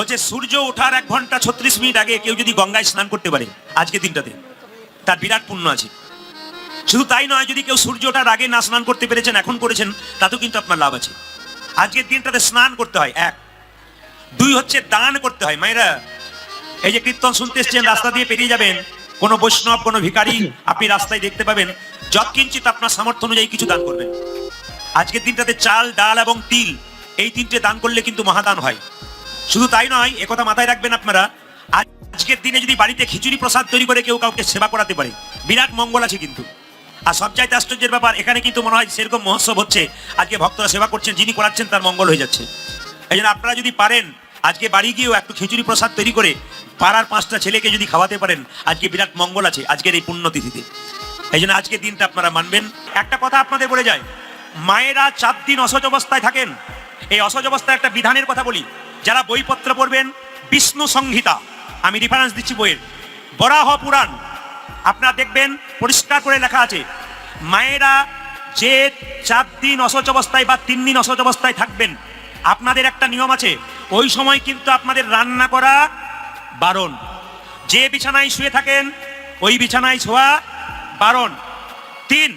বলছে, সূর্য ওঠার এক ঘণ্টা ছত্রিশ মিনিট আগে কেউ যদি গঙ্গায় স্নান করতে পারে, আজকে দিনটাতে। তার বিরাট পুণ্য আছে। শুধু তাই নয়, যদি কেউ সূর্য ওঠার আগে না স্নান করতে পেরেছেন, এখন করেছেন, তাতেও কিন্তু আপনার লাভ আছে। আজকের দিনটাতে স্নান করতে হয়, এক। দুই হচ্ছে দান করতে হয়। মায়েরা, এই যে কীর্তন শুনতে এসছেন, রাস্তা দিয়ে পেরিয়ে যাবেন, কোনো বৈষ্ণব, কোনো ভিখারি, আপনি রাস্তায় দেখতে পাবেন যৎকিঞ্চিত আপনার সামর্থ্য অনুযায়ী কিছু দান করবেন। আজকের দিনটাতে চাল, ডাল এবং তিল, এই তিনটে দান করলে কিন্তু মহাদান হয়। শুধু তাই নয় একথা মাথায় রাখবেন আপনারা আজ- আজকের দিনে যদি বাড়িতে খিচুড়ি প্রসাদ তৈরি করে কেউ কাউকে সেবা করাতে পারে, বিরাট মঙ্গল আছে কিন্তু। আর সবচাইতে আশ্চর্যের ব্যাপার, এখানে কিন্তু মনে হয় সেরকম মহোৎসব হচ্ছে, আজকে ভক্তরা সেবা করছেন, যিনি করাচ্ছেন তার মঙ্গল হয়ে যাচ্ছে। এই জন্য আপনারা যদি পারেন, আজকে বাড়ি গিয়েও একটু খিচুড়ি প্রসাদ তৈরি করে পাড়ার পাঁচটা ছেলেকে যদি খাওয়াতে পারেন, আজকে বিরাট মঙ্গল আছে, আজকের এই পুণ্যতিথিতে। এই জন্য আজকের দিনটা আপনারা মানবেন। একটা কথা আপনাদের বলে যায়, মায়েরা চার দিন অসহজ অবস্থায় থাকেন। এই অসহজ অবস্থায় একটা বিধানের কথা বলি যারা বইপত্র পড়বেন, বিষ্ণু সংহিতা, আমি রেফারেন্স দিচ্ছি বইয়ের। বরাহ পুরাণ, আপনারা দেখবেন, পরিষ্কার করে লেখা আছে, মায়েরা যে চার দিন অসহজ অবস্থায় বা তিন দিন অসহজ অবস্থায় থাকবেন, আপনাদের একটা নিয়ম আছে, ওই সময় কিন্তু আপনাদের রান্না করা বারণ। যে বিছানায় শুয়ে থাকেন, ওই বিছানায় শোয়া বারণ। তিন,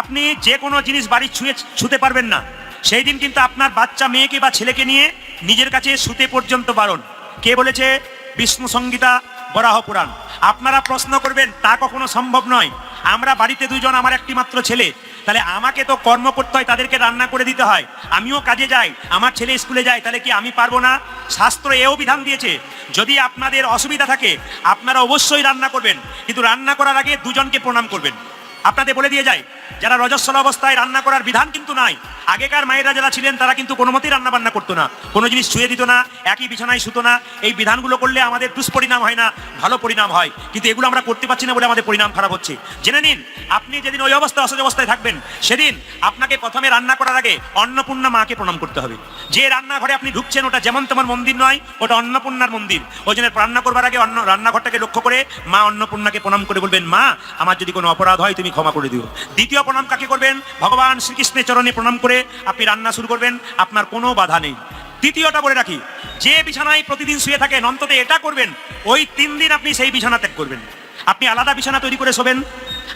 আপনি যে কোনো জিনিস বাড়ি ছুঁয়ে, ছুতে পারবেন না। সেই দিন কিন্তু আপনার বাচ্চা মেয়েকে বা ছেলেকে নিয়ে নিজের কাছে শুতে পর্যন্ত বারণ। কে বলেছে? বিষ্ণু সংগীতা, বরাহ পুরাণ। আপনারা প্রশ্ন করবেন, তা কখনো সম্ভব নয়। আমরা বাড়িতে দুজন, আমার একটি মাত্র ছেলে। তাহলে আমাকে তো কর্ম করতে হয় তাদেরকে রান্না করে দিতে হয়। আমিও কাজে যাই, আমার ছেলে স্কুলে যায়, তাহলে কি আমি পারব না? শাস্ত্র এও বিধান দিয়েছে, যদি আপনাদের অসুবিধা থাকে, আপনারা অবশ্যই রান্না করবেন। কিন্তু রান্না করার আগে দুজনকে প্রণাম করবেন। আপনাদের বলে দিয়ে যায় যারা রজস্বল অবস্থায় রান্না করার বিধান কিন্তু নাই, আগেকার মায়েরা যারা ছিলেন তারা কিন্তু কোনো মতেই রান্না বান্না করতো না। কোনো জিনিস ছুঁয়ে দিত না, একই বিছানায় শুতো না। এই বিধানগুলো করলে আমাদের দুষ্পরিণাম হয় না, ভালো পরিণাম হয়। কিন্তু এগুলো আমরা করতে পারছি না বলে আমাদের পরিণাম খারাপ হচ্ছে। জেনে নিন, আপনি যেদিন ওই অবস্থায় অসহজ অবস্থায় থাকবেন, সেদিন আপনাকে প্রথমে রান্না করার আগে অন্নপূর্ণা মাকে প্রণাম করতে হবে। যে রান্নাঘরে আপনি ঢুকছেন, ওটা যেমন তোমার মন্দির নয়, ওটা অন্নপূর্ণার মন্দির। ওই জন্য রান্না করবার আগে অন্ন, রান্নাঘরটাকে লক্ষ্য করে মা অন্নপূর্ণাকে প্রণাম করে বলবেন, মা, আমার যদি কোনো অপরাধ হয় তুমি ক্ষমা করে দিও। দ্বিতীয় প্রণাম কাকে করবেন? ভগবান শ্রীকৃষ্ণের চরণে প্রণাম করে আপনি রান্না শুরু করবেন, আপনার কোনো বাধা নেই। তৃতীয়টা বলে রাখি, যে বিছানায় প্রতিদিন শুয়ে থাকেন, অন্তত এটা করবেন, ওই তিন দিন আপনি সেই বিছানা ত্যাগ করবেন। আপনি আলাদা বিছানা তৈরি করে শোবেন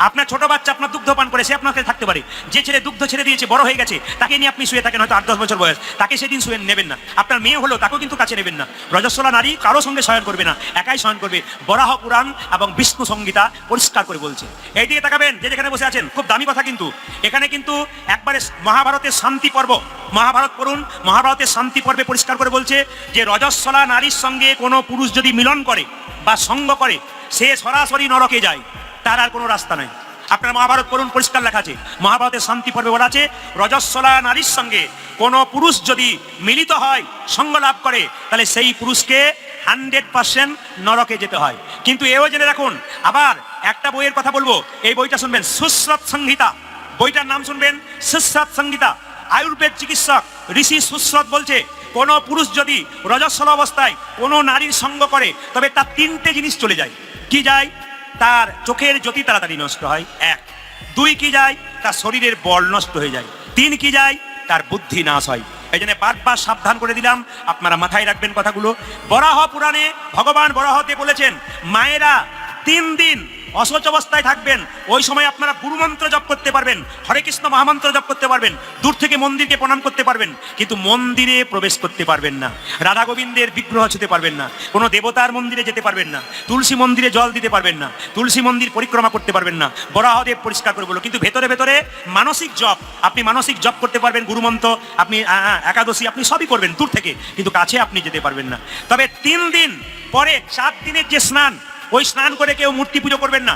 আপনার ছোট বাচ্চা আপনার দুগ্ধ পান করে, সে আপনার কাছে থাকতে পারে। যে ছেলে দুগ্ধ ছেড়ে দিয়েছে, বড় হয়ে গেছে, তাকে নিয়ে আপনি শুয়ে থাকেন হয়তো আট, দশ বছর বয়স। তাকে সেদিন শুয়ে নেবেন না। আপনার মেয়ে হলো, তাকেও কিন্তু কাছে নেবেন না। রজস্বলা নারী কারও সঙ্গে শয়ন করবে না, একাই শয়ন করবে। বরাহ পুরাণ এবং বিষ্ণু সংগীতা পরিষ্কার করে বলছে। এই দিকে তাকাবেন, যে যেখানে বসে আছেন, খুব দামি কথা কিন্তু। এখানে কিন্তু একবারে মহাভারতের শান্তি পর্ব। মহাভারত পড়ুন, মহাভারতের শান্তি পর্বে পরিষ্কার করে বলছে যে, রজস্বলা নারীর সঙ্গে কোনো পুরুষ যদি মিলন করে বা সঙ্গ করে, সে সরাসরি নরকে যায়। তার আর কোনো রাস্তা নাই। আপনার মহাভারত পড়ুন, পরিষ্কার লেখা আছে। মহাভারতের শান্তি পর্বে বলা আছে রজস্বলা নারীর সঙ্গে কোনো পুরুষ যদি মিলিত হয়, সঙ্গ লাভ করে, তাহলে সেই পুরুষকে হান্ড্রেড পার্সেন্ট নরকে যেতে হয়। কিন্তু এও জেনে রাখুন, আবার একটা বইয়ের কথা বলব। এই বইটা শুনবেন সুশ্রত সংহিতা। বইটার নাম শুনবেন সুশ্রত সংহিতা। আয়ুর্বেদ চিকিৎসক ঋষি সুশ্রত বলছে, কোনো পুরুষ যদি রজস্বল অবস্থায় কোনো নারীর সঙ্গ করে, তবে তার তিনটে জিনিস চলে যায়। কি যায়? তার চোখের জ্যোতি তাড়াতাড়ি নষ্ট হয়। এক, দুই কি যায়, তার শরীরের বল নষ্ট হয়ে যায়। তিন কি যায়, তার বুদ্ধি নাশ হয়। এই জন্য বারবার সাবধান করে দিলাম। আপনারা মাথায় রাখবেন কথাগুলো। বরাহ পুরাণে ভগবান বরাহতে বলেছেন, মায়েরা তিন দিন অসচ অবস্থায় থাকবেন। ওই সময় আপনারা গুরুমন্ত্র জপ করতে পারবেন, হরে কৃষ্ণ মহামন্ত্র জপ করতে পারবেন, দূর থেকে মন্দিরকে প্রণাম করতে পারবেন, কিন্তু মন্দিরে প্রবেশ করতে পারবেন না, রাধা গোবিন্দের বিগ্রহ ছুতে পারবেন না, কোনো দেবতার মন্দিরে যেতে পারবেন না, তুলসী মন্দিরে জল দিতে পারবেন না, তুলসী মন্দির পরিক্রমা করতে পারবেন না, বরাহদেব পরিষ্কার করে বলো কিন্তু ভেতরে ভেতরে মানসিক জপ, আপনি মানসিক জপ করতে পারবেন গুরুমন্ত্র আপনি একাদশী, আপনি সবই করবেন দূর থেকে, কিন্তু কাছে আপনি যেতে পারবেন না। তবে তিন দিন পরে চার দিনের যে স্নান ওই স্নান করে কেউ মূর্তি পুজো করবেন না।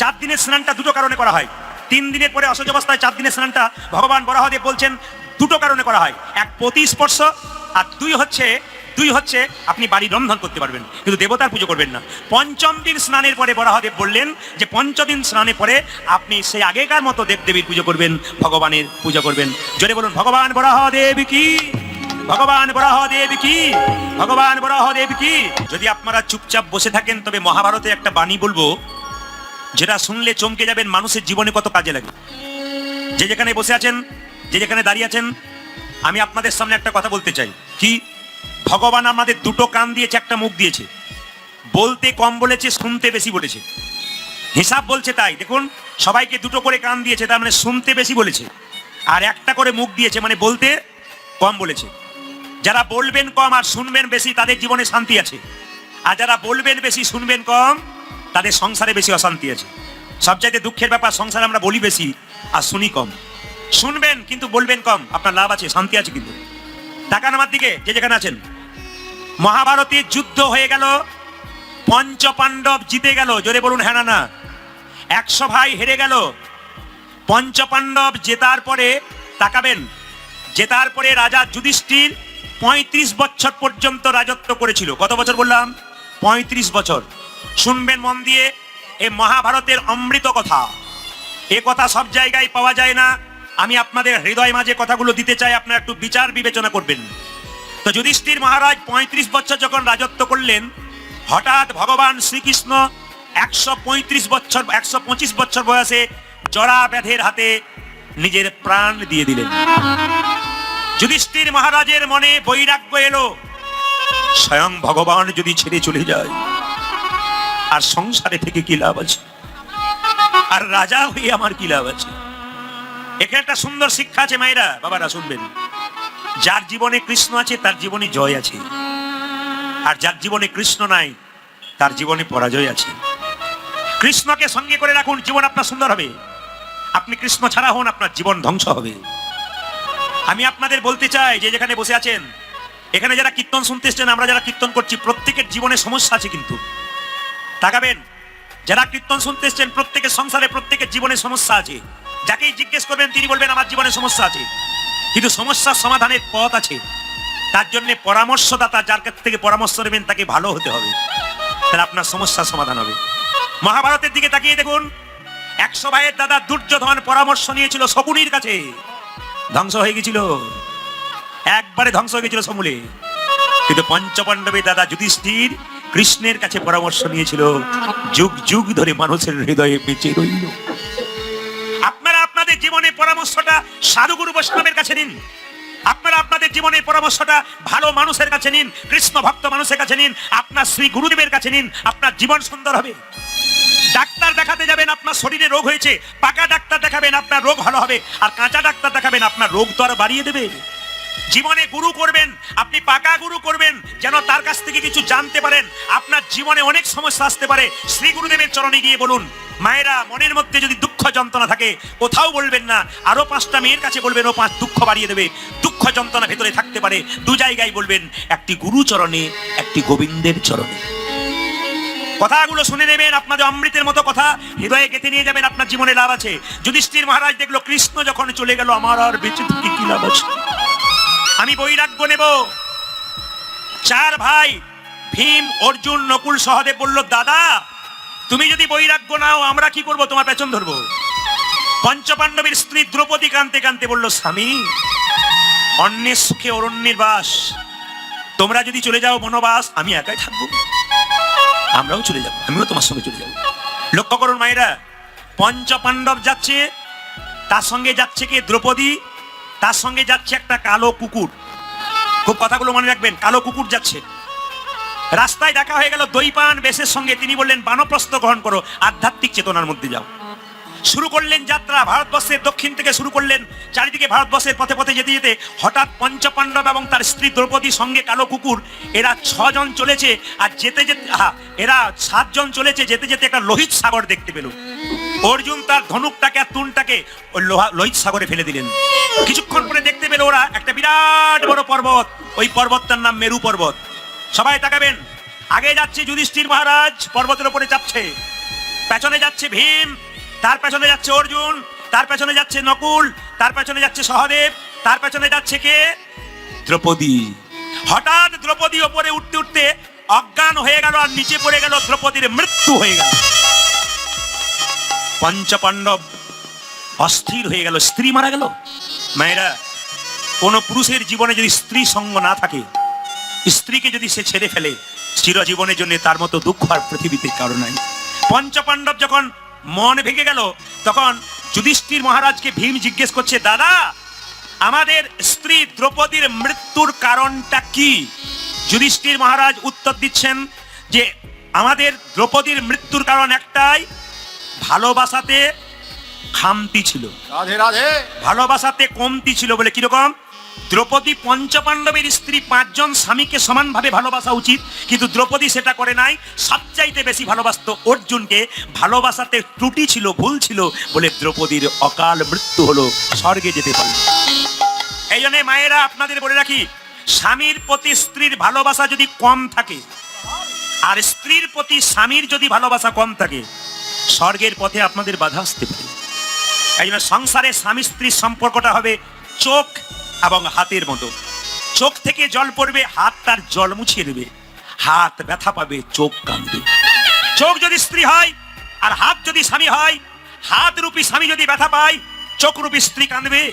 চার দিনের স্নানটা দুটো কারণে করা হয়। তিন দিনের পরে অসহজ অবস্থায় চার দিনের স্নানটা ভগবান বরাহদেব বলছেন, দুটো কারণে করা হয়। এক প্রতি স্পর্শ আর দুই হচ্ছে দুই হচ্ছে আপনি বাড়ি রন্ধন করতে পারবেন, কিন্তু দেবতার পুজো করবেন না। পঞ্চম দিন স্নানের পরে বরাহদেব বললেন যে পঞ্চদিন স্নানের পরে আপনি সেই আগেকার মতো দেবদেবীর পুজো করবেন, ভগবানের পূজা করবেন। জোরে বলুন, ভগবান বরাহদেব কি? ভগবান বরাহদেব কি? ভগবান বরাহদেব কি যদি আপনারা চুপচাপ বসে থাকেন, তবে মহাভারতে একটা বাণী বলব, যেটা শুনলে চমকে যাবেন, মানুষের জীবনে কত কাজে লাগে। যে যেখানে বসে আছেন, যে যেখানে দাঁড়িয়ে আছেন, আমি আপনাদের সামনে একটা কথা বলতে চাই। কি? ভগবান আমাদের দুটো কান দিয়েছে, একটা মুখ দিয়েছে। বলতে কম বলেছে, শুনতে বেশি বলেছে। হিসাব বলছে তাই। দেখুন, সবাইকে দুটো করে কান দিয়েছে, তার মানে শুনতে বেশি বলেছে। আর একটা করে মুখ দিয়েছে মানে বলতে কম বলেছে। যারা বলবেন কম আর শুনবেন বেশি, তাদের জীবনে শান্তি আছে। আর যারা বলবেন বেশি, শুনবেন কম, তাদের সংসারে বেশি অশান্তি আছে। সবচাইতে দুঃখের ব্যাপার, সংসারে আমরা বলি বেশি আর শুনি কম। শুনবেন, কিন্তু বলবেন কম, আপনার লাভ আছে, শান্তি আছে কিন্তু। টাকা নামার দিকে, যে যেখানে আছেন। মহাভারতের যুদ্ধ হয়ে গেল পঞ্চ পাণ্ডব জিতে গেল, জোরে বলুন হ্যাঁ না না। একশো ভাই হেরে গেল পঞ্চ পাণ্ডব জেতার পরে তাকাবেন। জেতার পরে রাজা যুধিষ্ঠির পঁয়ত্রিশ বছর পর্যন্ত রাজত্ব করেছিল। কত বছর বললাম? পঁয়ত্রিশ বছর। শুনবেন মন দিয়ে, এ মহাভারতের অমৃত কথা। এ কথা সব জায়গায় পাওয়া যায় না। আমি আপনাদের হৃদয় মাঝে কথাগুলো দিতে চাই, আপনারা একটু বিচার বিবেচনা করবেন। তো যুধিষ্ঠির মহারাজ পঁয়ত্রিশ বছর যখন রাজত্ব করলেন, হঠাৎ ভগবান শ্রীকৃষ্ণ একশো পঁয়ত্রিশ বছর, একশো পঁচিশ বছর বয়সে জরা ব্যাধের হাতে নিজের প্রাণ দিয়ে দিলেন। যুধিষ্ঠির মহারাজের মনে বৈরাগ্য এলো। স্বয়ং ভগবান যদি ছেড়ে চলে যায়, আর সংসারে থেকে কি লাভ আছে? আর রাজা হয়ে আমার কি লাভ আছে? এখানে একটা সুন্দর শিক্ষা আছে মায়েরা, বাবারা শুনবেন। যার জীবনে কৃষ্ণ আছে, তার জীবনে জয় আছে। আর যার জীবনে কৃষ্ণ নাই, তার জীবনে পরাজয় আছে। কৃষ্ণকে সঙ্গে করে রাখুন, জীবন আপনার সুন্দর হবে। আপনি কৃষ্ণ ছাড়া হন, আপনার জীবন ধ্বংস হবে। আমি আপনাদের বলতে চাই যে যেখানে বসে আছেন, এখানে যারা কীর্তন শুনতে এসছেন আমরা যারা কীর্তন করছি, প্রত্যেকের জীবনে সমস্যা আছে কিন্তু। তাকাবেন, যারা কীর্তন শুনতে এসছেন প্রত্যেকের সংসারে, প্রত্যেকের জীবনে সমস্যা আছে। যাকেই জিজ্ঞেস করবেন, তিনি বলবেন, আমার জীবনে সমস্যা আছে। কিন্তু সমস্যার সমাধানের পথ আছে। তার জন্য পরামর্শদাতা যার কাছ থেকে পরামর্শ নেবেন, তাকে ভালো হতে হবে। তাহলে আপনার সমস্যার সমাধান হবে। মহাভারতের দিকে তাকিয়ে দেখুন, একশো ভাইয়ের দাদা দুর্যোধন পরামর্শ নিয়েছিল শকুনির কাছে। ধ্বংস হয়ে গেছিল। একবারে ধ্বংস হয়ে গেছিল সমূলে। কিন্তু পঞ্চপাণ্ডবের দাদা যুধিষ্ঠির কৃষ্ণের কাছে পরামর্শ নিয়েছিল, যুগ যুগ ধরে মানুষের হৃদয়ে বেঁচে রইল। আপনারা আপনাদের জীবনে পরামর্শটা সাধুগুরু বৈষ্ণবের কাছে নিন। আপনারা আপনাদের জীবনে পরামর্শটা ভালো মানুষের কাছে নিন, কৃষ্ণ ভক্ত মানুষের কাছে নিন, আপনার শ্রী গুরুদেবের কাছে নিন, আপনার জীবন সুন্দর হবে। ডাক্তার দেখাতে যাবেন, আপনার শরীরে রোগ হয়েছে। পাকা ডাক্তার দেখাবেন, আপনার রোগ ভালো হবে। আর কাঁচা ডাক্তার দেখাবেন, আপনার রোগ তো আর বাড়িয়ে দেবে। জীবনে গুরু করবেন, আপনি পাকা গুরু করবেন, যেন তার কাছ থেকে কিছু জানতে পারেন। আপনার জীবনে অনেক সমস্যা আসতে পারে। শ্রী গুরুদেবের চরণে গিয়ে বলুন, মায়েরা, মনের মধ্যে যদি দুঃখ যন্ত্রণা থাকে, কোথাও বলবেন না। আরও পাঁচটা মেয়ের কাছে বলবেন, ও পাঁচ দুঃখ বাড়িয়ে দেবে। দুঃখ যন্ত্রণা ভেতরে থাকতে পারে। দু জায়গায় বলবেন, একটি গুরু চরণে, একটি গোবিন্দের চরণে। কথাগুলো শুনে নেবেন আপনাদের অমৃতের মতো কথা, হৃদয়ে গেঁথে নিয়ে যাবেন, আপনার জীবনে লাভ আছে। যুধিষ্ঠির মহারাজ দেখল কৃষ্ণ যখন চলে গেল, আমার আর বেঁচে থেকে কি লাভ আছে? আমি বৈরাগ্য নেব। চার ভাই, ভীম, অর্জুন, নকুল, সহদেব বলল, দাদা, তুমি যদি বৈরাগ্য নাও, আমরা কি করব? তোমার পেছন ধরবো? পঞ্চপাণ্ডবের স্ত্রী দ্রৌপদী কান্তে কান্তে বলল, স্বামী, অন্যের সুখে অরণ্যের বাস। তোমরা যদি চলে যাও বনবাস, আমি একাই থাকব। আমরাও চলে যাব, আমিও তোমার সঙ্গে চলে যাব। লক্ষ্য করুন মায়েরা পঞ্চ পাণ্ডব যাচ্ছে, তার সঙ্গে যাচ্ছে কি দ্রৌপদী, তার সঙ্গে যাচ্ছে একটা কালো কুকুর। খুব কথাগুলো মনে রাখবেন, কালো কুকুর যাচ্ছে। রাস্তায় দেখা হয়ে গেল দইপান, বেশের সঙ্গে। তিনি বললেন, বানপ্রস্থ গ্রহণ করো, আধ্যাত্মিক চেতনার মধ্যে যাও। শুরু করলেন যাত্রা। ভারতবর্ষের দক্ষিণ থেকে শুরু করলেন, চারিদিকে ভারতবর্ষের পথে পথে যেতে যেতে হঠাৎ পঞ্চপাণ্ডব এবং তার স্ত্রী দ্রৌপদী সঙ্গে কালো কুকুর, এরা ছজন চলেছে আর যেতে যেতে এরা সাতজন চলেছে, যেতে যেতে একটা লোহিত সাগর দেখতে পেল। অর্জুন তার ধনুকটাকে আর তুনটাকে ওই লোহা লোহিত সাগরে ফেলে দিলেন। কিছুক্ষণ পরে দেখতে পেল ওরা একটা বিরাট বড় পর্বত, ওই পর্বতটার নাম মেরু পর্বত। সবাই তাকাবেন। আগে যাচ্ছে যুধিষ্ঠির মহারাজ, পর্বতের উপরে চাপছে। পেছনে যাচ্ছে ভীম তার পেছনে যাচ্ছে অর্জুন, তার পেছনে যাচ্ছে নকুল, তার পেছনে যাচ্ছে সহদেব, তার পেছনে যাচ্ছে কে? দ্রৌপদী। হঠাৎ দ্রৌপদী ওপরে উঠতে উঠতে অজ্ঞান হয়ে গেল আর নিচে পড়ে গেল দ্রৌপদীর মৃত্যু হয়ে গেল। পঞ্চপাণ্ডব অস্থির হয়ে গেল। স্ত্রী মারা গেল? মায়েরা, কোন পুরুষের জীবনে যদি স্ত্রী সঙ্গ না থাকে, স্ত্রীকে যদি সে ছেড়ে ফেলে, চিরজীবনের জন্য তার মতো দুঃখ আর পৃথিবীতে কারও নাই। পঞ্চপাণ্ডব যখন মন ভেঙে গেল। তখন যুধিষ্ঠির মহারাজকে ভীম জিজ্ঞেস করছে দাদা আমাদের স্ত্রী দ্রৌপদীর মৃত্যুর কারণটা কি? যুধিষ্ঠির মহারাজ উত্তর দিচ্ছেন যে আমাদের দ্রৌপদীর মৃত্যুর কারণ একটাই ভালোবাসাতে খামতি ছিল। রাধে রাধে। ভালোবাসাতে কমতি ছিল বলে কীরকম? দ্রৌপদী পঞ্চপাণ্ডবের স্ত্রী পাঁচজন স্বামীকে সমানভাবে ভালোবাসা উচিত, কিন্তু দ্রৌপদী সেটা করে নাই। সবচাইতে বেশি ভালোবাসত অর্জুনকে। ভালোবাসাতে ত্রুটি ছিল, ভুল ছিল বলে দ্রৌপদীর অকাল মৃত্যু হলো স্বর্গে যেতে পারল। এই মায়েরা, আপনাদের বলে রাখি, স্বামীর প্রতি স্ত্রীর ভালোবাসা যদি কম থাকে, আর স্ত্রীর প্রতি স্বামীর যদি ভালোবাসা কম থাকে, স্বর্গের পথে আপনাদের বাধা আসতে পারে। এই সংসারে স্বামী স্ত্রীর সম্পর্কটা হবে চোখ এবং হাতের মতো। চোখ থেকে জল পড়বে, হাত তার জল মুছিয়ে দেবে হাত ব্যথা পাবে, চোখ কাঁদবে চোখ যদি স্ত্রী হয় আর হাত যদি স্বামী হয়, হাত রূপী স্বামী যদি ব্যথা পায়, চোখ রূপী স্ত্রী কাঁদবে।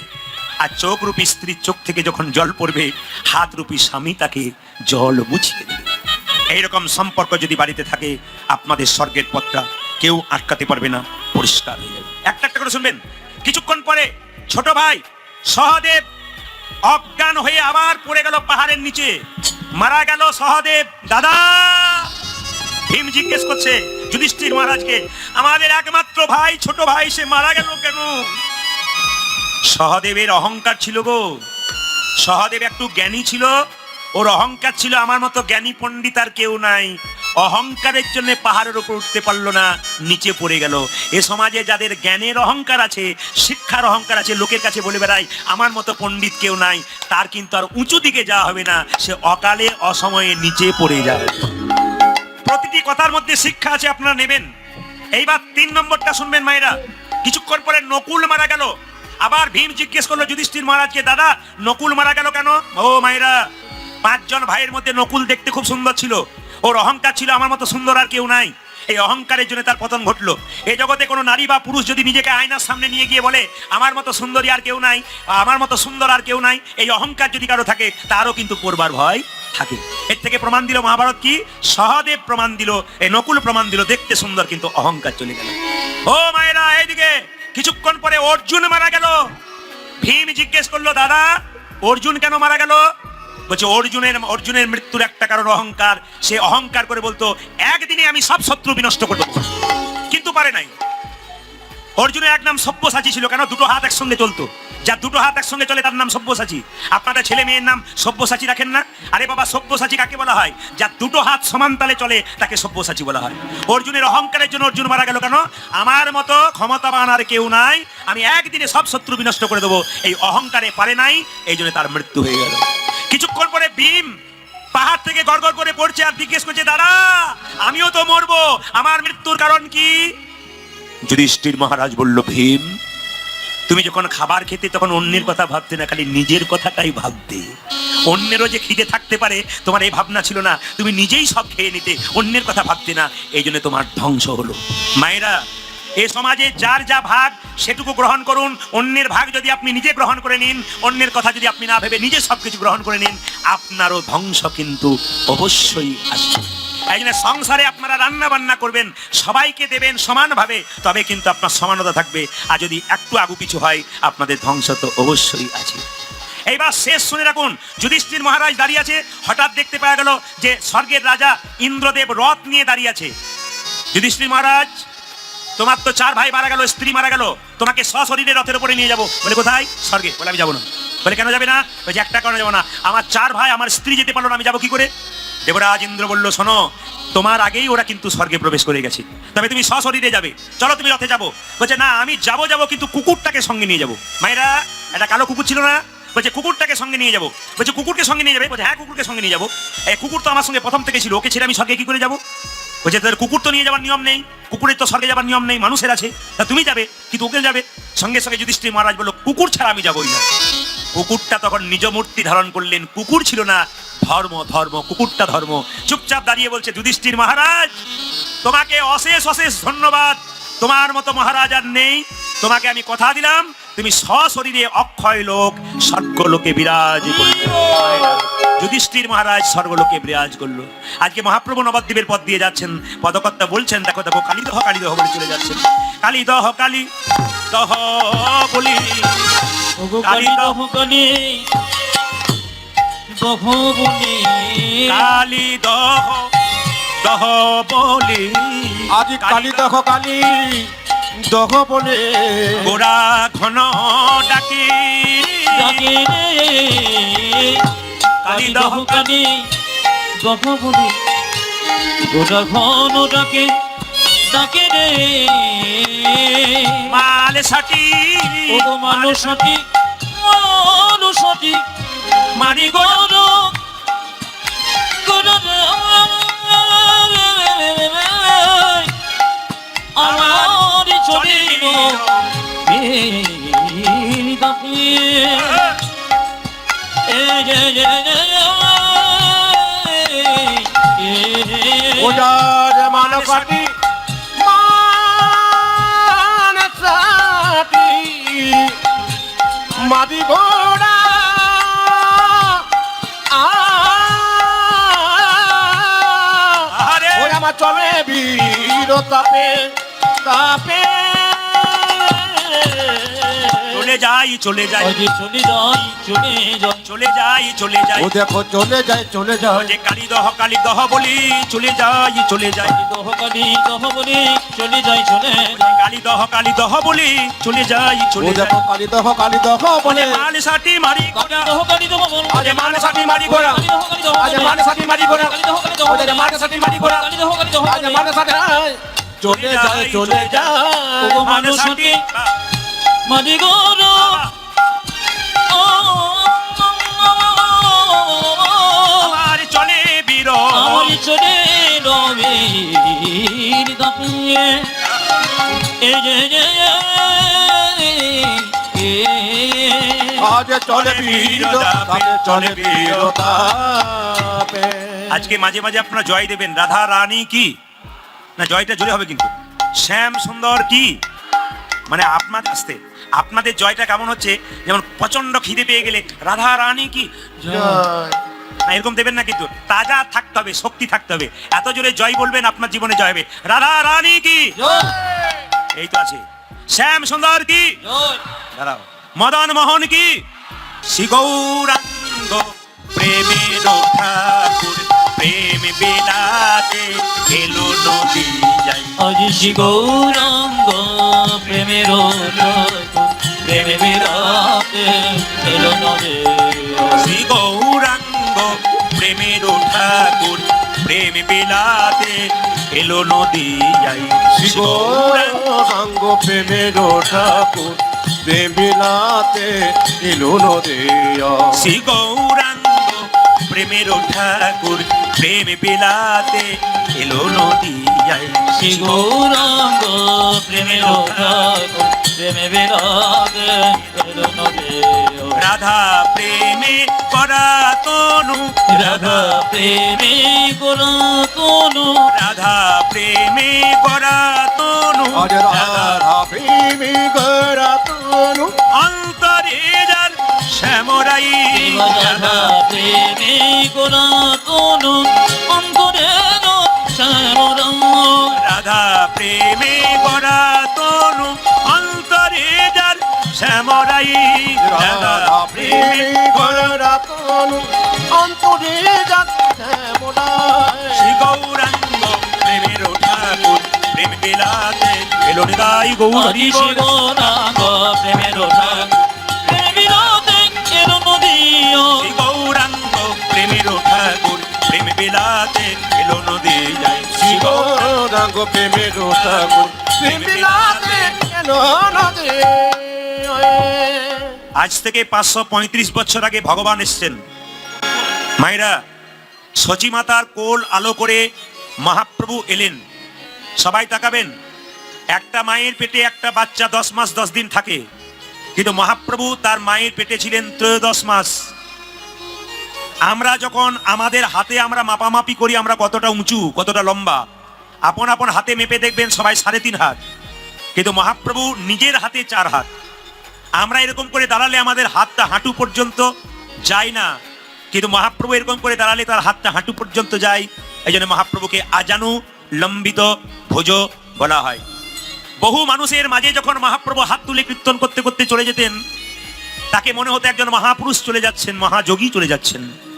আর চোখ রূপী স্ত্রীর চোখ থেকে যখন জল পড়বে, হাত রূপী স্বামী তাকে জল মুছিয়ে দেবে। এইরকম সম্পর্ক যদি বাড়িতে থাকে, আপনাদের স্বর্গের পথটা কেউ আটকাতে পারবে না, পরিষ্কার হয়ে যাবে। একটা একটা করে শুনবেন। কিছুক্ষণ পরে ছোট ভাই সহদেব অজ্ঞান হয়ে আবার পড়ে গেল পাহাড়ের নিচে। মারা গেল সহদেব, দাদা। ভীম জিজ্ঞেস করছে, যুধিষ্ঠির মহারাজকে, আমাদের একমাত্র ভাই, ছোট ভাই, সে মারা গেল কেন? সহদেবের অহংকার ছিল গো। সহদেব একটু জ্ঞানী ছিল। ওর অহংকার ছিল, আমার মতো জ্ঞানী পণ্ডিত আর কেউ নাই। অহংকারের জন্য পাহাড়ের উপর উঠতে পারল না, নিচে পড়ে গেল। এ সমাজে যাদের জ্ঞানের অহংকার আছে, শিক্ষার অহংকার আছে, লোকের কাছে বলে বেড়ায়, আমার মতো পণ্ডিত কেউ নাই, তার কিন্তু আর উঁচু দিকে যাওয়া হবে না, সে অকালে, অসময়ে নিচে পড়ে যায় প্রতিটি কথার মধ্যে শিক্ষা আছে, আপনারা নেবেন। এইবার তিন নম্বরটা শুনবেন মায়েরা। কিছুক্ষণ পরে নকুল মারা গেল। আবার ভীম জিজ্ঞেস করল, যুধিষ্ঠির মহারাজকে, দাদা, নকুল মারা গেল কেন? ও মায়েরা, পাঁচজন ভাইয়ের মধ্যে নকুল দেখতে খুব সুন্দর ছিল। ওর অহংকার ছিল আমার মতো সুন্দর আর কেউ নাই। এই অহংকারের জন্য তার পতন ঘটলো। এই জগতে কোনো নারী বা পুরুষ যদি নিজেকে আয়নার সামনে নিয়ে গিয়ে বলে, আমার মতো সুন্দরী আর কেউ নাই, আমার মতো সুন্দর আর কেউ নাই, এই অহংকার যদি কারও থাকে, তারও কিন্তু পড়বার ভয় থাকে। এর থেকে প্রমাণ দিল মহাভারত কি? সহদেব প্রমাণ দিল এই নকুল প্রমাণ দিল, দেখতে সুন্দর কিন্তু অহংকার চলে গেল। ও মায়েরা, এইদিকে কিছুক্ষণ পরে অর্জুন মারা গেল। ভীম জিজ্ঞেস করল, দাদা, অর্জুন কেন মারা গেল? বলছে, অর্জুনের অর্জুনের মৃত্যুর একটা কারণ অহংকার। সে অহংকার করে বলতো, একদিনে আমি সব শত্রু বিনষ্ট করে কিন্তু পারে নাই। অর্জুনের এক নাম সব্যসাচী ছিল, কেন? দুটো হাত একসঙ্গে চলতো। যার দুটো হাত একসঙ্গে চলে, তার নাম সব্যসাচী। আপনারা ছেলে মেয়ের নাম সব্যসাচী রাখেন না? আরে বাবা, সব্যসাচী কাকে বলা হয়? যার দুটো হাত সমান তালে চলে, তাকে সব্যসাচী বলা হয়। অর্জুনের অহংকারের জন্য অর্জুন মারা গেল কেন? আমার মতো ক্ষমতাবান আর কেউ নাই, আমি একদিনে সব শত্রু বিনষ্ট করে দেবো। এই অহংকারে পারে নাই, এই জন্য তার মৃত্যু হয়ে গেল। কিছুক্ষণ পরে ভীম পাহাড় থেকে গড়গড় করে পড়ছে আর জিজ্ঞেস করছে, দাদা, আমিও তো মরবো। আমার মৃত্যুর কারণ কি? যুধিষ্ঠির মহারাজ বলল, ভীম, তুমি যখন খাবার খেতে তখন অন্যের কথা ভাবতে না, খালি নিজের কথাটাই ভাবতে। অন্যেরও যে খিদে থাকতে পারে, তোমার এই ভাবনা ছিল না। তুমি নিজেই সব খেয়ে নিতে, অন্যের কথা ভাবতে না। এই জন্য তোমার ধ্বংস হলো। মায়েরা, এ সমাজে যার যা ভাগ সেটুকু গ্রহণ করুন, অন্যের ভাগ যদি আপনি নিজে গ্রহণ করে নিন, অন্যের কথা যদি আপনি না ভেবে নিজে সবকিছু গ্রহণ করে নিন, আপনারও ধ্বংস কিন্তু অবশ্যই আসবে। এই জন্য সংসারে আপনারা রান্না বান্না করবেন, সবাইকে দেবেন সমানভাবে, তবে কিন্তু আপনার সমানতা থাকবে। আর যদি একটু আগু পিছু হয়, আপনাদের ধ্বংস তো অবশ্যই আছে। এইবার শেষ শুনে রাখুন, যুধিষ্ঠির মহারাজ দাঁড়িয়ে আছে, হঠাৎ দেখতে পাওয়া গেল যে স্বর্গের রাজা ইন্দ্রদেব রথ নিয়ে দাঁড়িয়ে আছে। যুধিষ্ঠির মহারাজ, তোমার তো চার ভাই মারা গেল, স্ত্রী মারা গেল। তোমাকে সশরীরে রথের উপরে নিয়ে যাব। বলে, কোথায়? স্বর্গে। বলে, আমি যাব না। বলে, কেন যাবে না? বলছে একটা কারণে যাব না। আমার চার ভাই, আমার স্ত্রী যেতে পারল না, আমি যাব কি করে? দেবরাজ ইন্দ্র বলল, শোনো, তোমার আগেই ওরা কিন্তু স্বর্গে প্রবেশ করে গেছে। তবে তুমি সশরীরে যাবে। চলো, তুমি রথে যাব। বলছে, না, আমি যাব যাব, কিন্তু কুকুরটাকে সঙ্গে নিয়ে যাব। মায়েরা, একটা কালো কুকুর ছিল না? বলছে, কুকুরটাকে সঙ্গে নিয়ে যাব। বলছে, কুকুরকে সঙ্গে নিয়ে যাবে? বলছে হ্যাঁ কুকুরকে সঙ্গে নিয়ে যাব। এই কুকুর তো আমার সঙ্গে প্রথম থেকে ছিল, ওকে ছেড়ে আমি স্বর্গে কি করে যাব? বলছে, তাদের কুকুর তো নিয়ে যাওয়ার নিয়ম নেই, কুকুরের তো স্বর্গে যাবার নিয়ম নেই, মানুষের আছে। তা তুমি যাবে, কিন্তু ওকে যাবে। সঙ্গে সঙ্গে যুধিষ্ঠির মহারাজ বলল, কুকুর ছাড়া আমি যাবোই না। কুকুরটা তখন নিজ মূর্তি ধারণ করলেন। কুকুর ছিল না, ধর্ম ধর্ম, কুকুরটা ধর্ম। চুপচাপ দাঁড়িয়ে বলছে, যুধিষ্ঠির মহারাজ, তোমাকে অশেষ অশেষ ধন্যবাদ। তোমার মতো মহারাজ আর নেই। তোমাকে আমি কথা দিলাম তুমি সশরীরে অক্ষয় লোক স্বর্গলোকে বিরাজ করলে। যুধিষ্ঠির মহারাজ স্বর্গলোকে বিরাজ করল। আজকে মহাপ্রভু নবদ্বীপের পথ দিয়ে যাচ্ছেন। পদকর্তা বলছেন দেখো দেখো কালী দহ কালী দহ বলে চলে যাচ্ছেন কালী দহ কালী দহ বলি। কালী কালী দহ দহকনে দহবনে কালী কালী দহ দহ বলি। আজি কালি দহ কালি দহ বলে গোড়া ঘন ডাকি। ডাকে রে কালি দহ কালি দহ বলি গোটা ঘন ডাকে ডাকে রে মাল সাটি। ও মানুষটি মানুষটি মারি গো গরু গরু চলিল দাপিয়ে ওজার মান কাটি মান মাদি গোড়া আরে। চলে বীর তাপে তাপে। চলে যাই চলে যাই। চলে যাই চলে যাই। চলে যাই চলে যাই। ও দেখো চলে যায় চলে যায় যে কালী দহ কালী দহ বলি চলে যাই চলে যাই। দহ কালি দহ বলে চলে যাই চলে যাই কালী দহ কালী দহ বলি চলে যাই চলে যাই। দেখো কালি দহ কালি দহ বলে। মাল সাটি মারি গোড়া। দহ কালি দহ বল। আজে মান সাটি মারি গোড়া। কালি দহ কালি দহ আজে মান সাটি মারি গোড়া। কালি দহ কালি দহ ওদের মান সাটি মারি গোড়া। কালি দহ কালি দহ আজে মান সাটি চলে যায় চলে যায় ও মাল মানুষ মাদি গরু আমার চলে বীর আমার চলে রবির দাপিয়ে। এ যে আজকে মাঝে মাঝে আপনারা জয় দেবেন। রাধা রানী কি? না জয়টা জোরে হবে কিন্তু। শ্যাম সুন্দর কি? মানে আপনার আসতে আপনাদের জয়টা কেমন হচ্ছে? যেমন প্রচণ্ড খিদে পেয়ে গেলে রাধা রানী কি? এরকম দেবেন না কিন্তু তাজা থাকতে হবে শক্তি থাকতে হবে। এত জোরে জয় বলবেন আপনার জীবনে জয় হবে। রাধা রানী কি? এই তো আছে। শ্যাম সুন্দর কি? দাঁড়াও। মদন মোহন কি? শ্রী গৌরাঙ্গ প্রেমের ঠাকুর প্রেম বিলাতে এলো নদী। শ্রী গৌরাঙ্গ প্রেমের প্রেমে নরে শ্রী গৌরাঙ্গ প্রেমের ঠাকুর প্রেম বিলাতে এলো নদী যাই শ্রী গৌরাঙ্গ সাঙ্গ প্রেমের ঠাকুর দেবিলাতে এলো নদী শ্রী গৌরাঙ্গ প্রেমের ঠাকুর প্রেম বিলাতে এলো নদী যাই শ্রী গৌরাঙ্গ প্রেমের প্রেমে বিরাতে এলো রাধা প্রেমে করা তনু। রাধা প্রেমে গোরা কোনো রাধা প্রেমে করা তনু। রাধা প্রেমে গরা তনু। অন্তরে শ্যামরাই। রাধা প্রেমে গোরা কোনো অন্তরে রাধা প্রেমে করা তনু অন্তরে যার শ্যামরাই। রাধা প্রেমে গরা তনু অন্তরে যাচ্ছে মোড়ায় শ্রী গৌরাঙ্গ প্রেমের ঠাকুর প্রেম বিলাতে এলো গাই গৌরী হরি শিবরাঙ্গ প্রেমের এর শ্রী গৌরাঙ্গ প্রেমের ঠাকুর প্রেম বিলাতে এলো নদী যাই গৌরাঙ্গ প্রেমের ঠাকুর প্রেমিলাতে এলো নদী আজ থেকে পাঁচশো পঁয়ত্রিশ বছর আগে ভগবান এসছেন। মায়েরা সচী মাতার কোল আলো করে মহাপ্রভু এলেন। সবাই তাকাবেন। একটা মায়ের পেটে একটা বাচ্চা দশ মাস দশ দিন থাকে। কিন্তু মহাপ্রভু তার মায়ের পেটে ছিলেন ত্রয়োদশ মাস। আমরা যখন আমাদের হাতে আমরা মাপামাপি করি, আমরা কতটা উঁচু, কতটা লম্বা, আপন আপন হাতে মেপে দেখবেন সবাই সাড়ে তিন হাত। কিন্তু মহাপ্রভু নিজের হাতে চার হাত। আমরা এরকম করে দাঁড়ালে আমাদের হাতটা হাঁটু পর্যন্ত যায় না। কিন্তু মহাপ্রভু এরকম করে দাঁড়ালে তার হাতটা হাঁটু পর্যন্ত যায়। এই জন্য মহাপ্রভুকে আজানু লম্বিত ভোজ বলা হয়। বহু মানুষের মাঝে যখন মহাপ্রভু হাত তুলে কীর্তন করতে করতে চলে যেতেন, তাকে মনে হতো একজন মহাপুরুষ চলে যাচ্ছেন, মহাযোগী চলে যাচ্ছেন।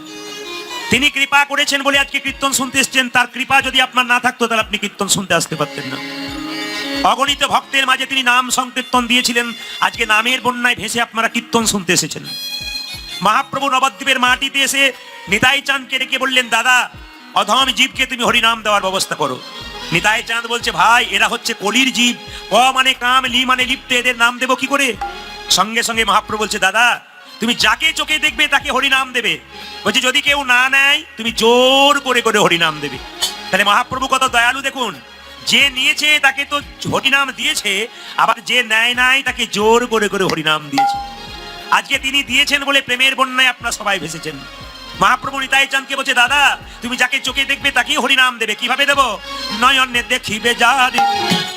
তিনি কৃপা করেছেন বলে আজকে কীর্তন শুনতে এসছেন। তার কৃপা যদি আপনার না থাকতো, তাহলে আপনি কীর্তন শুনতে আসতে পারতেন না। অগণিত ভক্তের মাঝে তিনি নাম সংকীর্তন দিয়েছিলেন। আজকে নামের বন্যায় ভেসে আপনারা কীর্তন শুনতে এসেছেন। মহাপ্রভু নবদ্বীপের মাটিতে এসে নিতাই চাঁদকে ডেকে বললেন, দাদা, অধম জীবকে তুমি হরিনাম দেওয়ার ব্যবস্থা করো। নিতাই চাঁদ বলছে, ভাই, এরা হচ্ছে কলির জীব। ক মানে কাম, লি মানে লিপ্তে। এদের নাম দেবো কি করে? সঙ্গে সঙ্গে মহাপ্রভু বলছে, দাদা তুমি যাকে চোখে দেখবে তাকে হরিনাম দেবে। বলছে, যদি কেউ না নেয়, তুমি জোর করে করে হরিনাম দেবে। তাহলে মহাপ্রভু কত দয়ালু দেখুন। যে নিয়েছে তাকে তো হরিনাম দিয়েছে, আবার যে নেয় নাই তাকে জোর করে করে হরিনাম দিয়েছে। আজকে তিনি দিয়েছেন বলে প্রেমের বন্যায় আপনারা সবাই ভেসেছেন। মহাপ্রভু নিতাই চাঁদকে বলছে দাদা তুমি যাকে চোখে দেখবে তাকেই হরিনাম দেবে। কীভাবে দেবো? নয়নে দেখিবে যার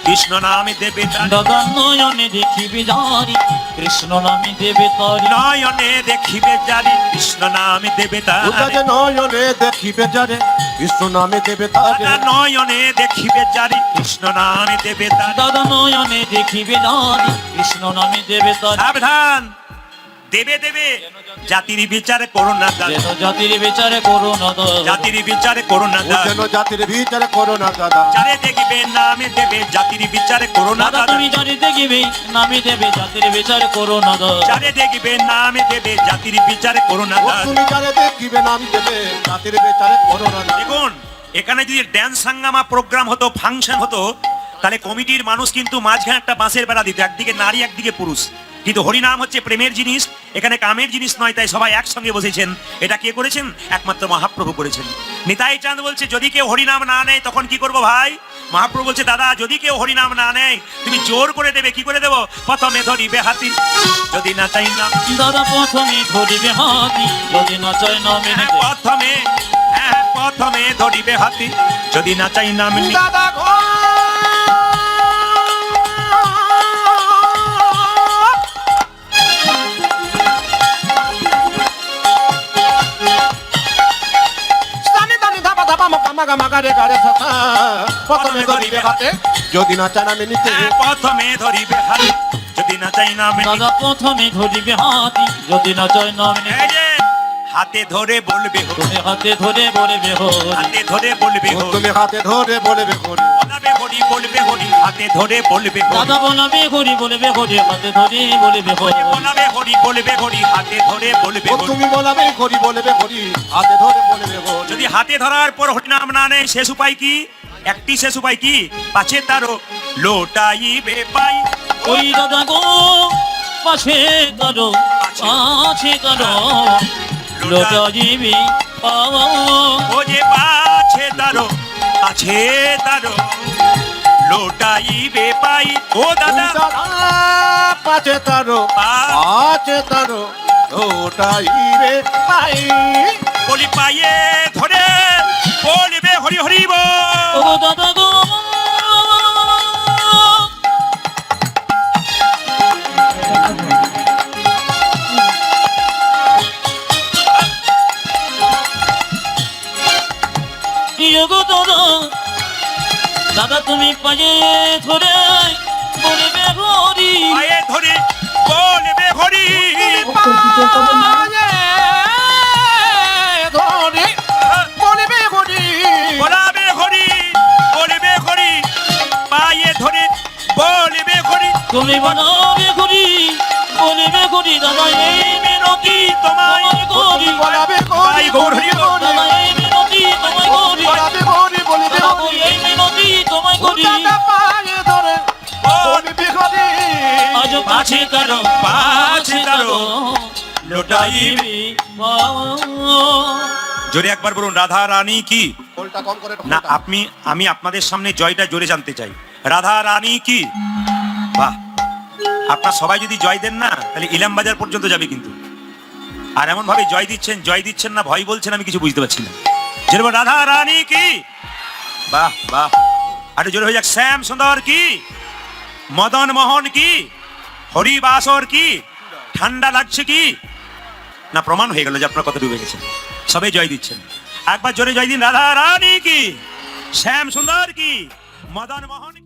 কৃষ্ণ নামে দেবে দাদা নয়নে দেখিবে জারি কৃষ্ণ নামে দেবে তারি। নয়নে দেখিবে যারি কৃষ্ণ নামে দেবে তার। নয়নে দেখিবে যারে কৃষ্ণ নামে দেবে তারে। দাদা নয়নে দেখিবে যারি কৃষ্ণ নামে দেবে তার। দাদা নয়নে দেখিবে জারি কৃষ্ণ নামে দেবে তারি। সাবধান। দেবে দেবে। জাতির বিচার করো না যেন জাতির বিচারে করো না জাতির বিচার করো না যেন জাতির ভিতর করো না দাদা। যারে দেখবে নামে দেবে। জাতির বিচার করো না দাদা তুমি জানি দেখিবে নামে দেবে। জাতির বিচার করো না দাদা যারে দেখবে নামে দেবে। জাতির বিচার করো না দাদা তুমি যারে দেখিবে নাম দেবে। জাতির বেচারে করো না দাদা দেখুন এখানে যদি ড্যান্স সাঙ্গামা প্রোগ্রাম হতো ফাংশন হতো তাহলে কমিটির মানুষ কিন্তু মাঝখানে একটা বাঁশের বেড়া দিত একদিকে নারী একদিকে পুরুষ। কিন্তু হরিনাম হচ্ছে প্রেমের জিনিস এখানে কামের জিনিস নয় তাই সবাই একসঙ্গে বসেছেন। এটা কে করেছেন? একমাত্র মহাপ্রভু করেছেন। নিতাই চাঁদ বলছে যদি কেউ হরিনাম না নেয় তখন কি করব ভাই? মহাপ্রভু বলছে দাদা যদি কেউ হরিনাম না নেয় তুমি জোর করে দেবে কি করে দেবো? প্রথমে ধরিবে হাতি যদি না চাই না দাদা প্রথমে ধরিবে হাতি যদি না চায় নামে হ্যাঁ, প্রথমে হ্যাঁ প্রথমে ধরিবে হাতি যদি না চাই নাম নি- দাদা ধাপা মকা মাগা মাগা রে গারে সাথা প্রথমে ধরিবে হাতে। যদি না চান আমি নিতে হ্যাঁ, প্রথমে ধরিবে হাতি। যদি না চাই না আমি প্রথমে ধরিবে হাতি। যদি না চাই না যে, হাতে ধরে বলবে হো। তুমি হাতে ধরে বলবে হরি হাতে ধরে বলবে হো। তুমি হাতে ধরে বলবে করি বলাবে হরি বলবে হরি হাতে ধরে বলবে হরি দাদা বলবে হরি বলবে হরি হাতে ধরে বলবে হরি বলাবে হরি বলবে হরি হাতে ধরে বলবে তুমি বলাবে করি বলবে করি হাতে ধরে বলবে যদি হাতে ধরার পর হরিনাম না নেয় শেষ উপায় কি? একটি শেষ উপায় কি? পাছে তারও লোটাইবে পাই। ওই দাদা গো পাশে করো পাশে করো লোটা জীবি ও যে পাছে তারো আছে তারো। লোটাইবে পাই। ও দাদা। পাঁচে তারো পাঁচে তারো ওটাই রে পাই। বলি পাইয়ে ধরে বলবে হরি হরি বল। বানাবে করি বলবে করি দাদা এই মিনতি তোমায় করি। বলাবে পাই করি গৌর হরি বল। দাদা এই মিনতি তোমায় করি। বলাবে করি বলবে দাদা করি। এই মিনতি তোমায় করি। পায়ে ধরে বলবে করি আজ পাছে করো পাছে করো লোটাইবে জোরে একবার বলুন রাধা রানী কি? না আপনি আমি আপনাদের সামনে জয়টা জোরে জানতে চাই। রাধা রানী কি? বাহ আপনার সবাই যদি জয় দেন না, তাহলে ইলাম বাজার পর্যন্ত যাবে কিন্তু। আর এমন ভাবে জয় দিচ্ছেন জয় দিচ্ছেন না, ভয় বলছেন, আমি কিছু বুঝতে পারছি না। যেরকম রাধা রানী কি? বাহ বাহ। আর জোরে হয়ে যাক, শ্যাম সুন্দর কি? মদন মোহন কি? হরিবাসর কি? ঠান্ডা লাগছে কি? না, প্রমাণ হয়ে গেল যে আপনার কথা ডুবে গেছেন সবাই জয় দিচ্ছেন। একবার জোরে জয় দিন, রাধা রানী কি? শ্যাম সুন্দর কি? মদন মোহন?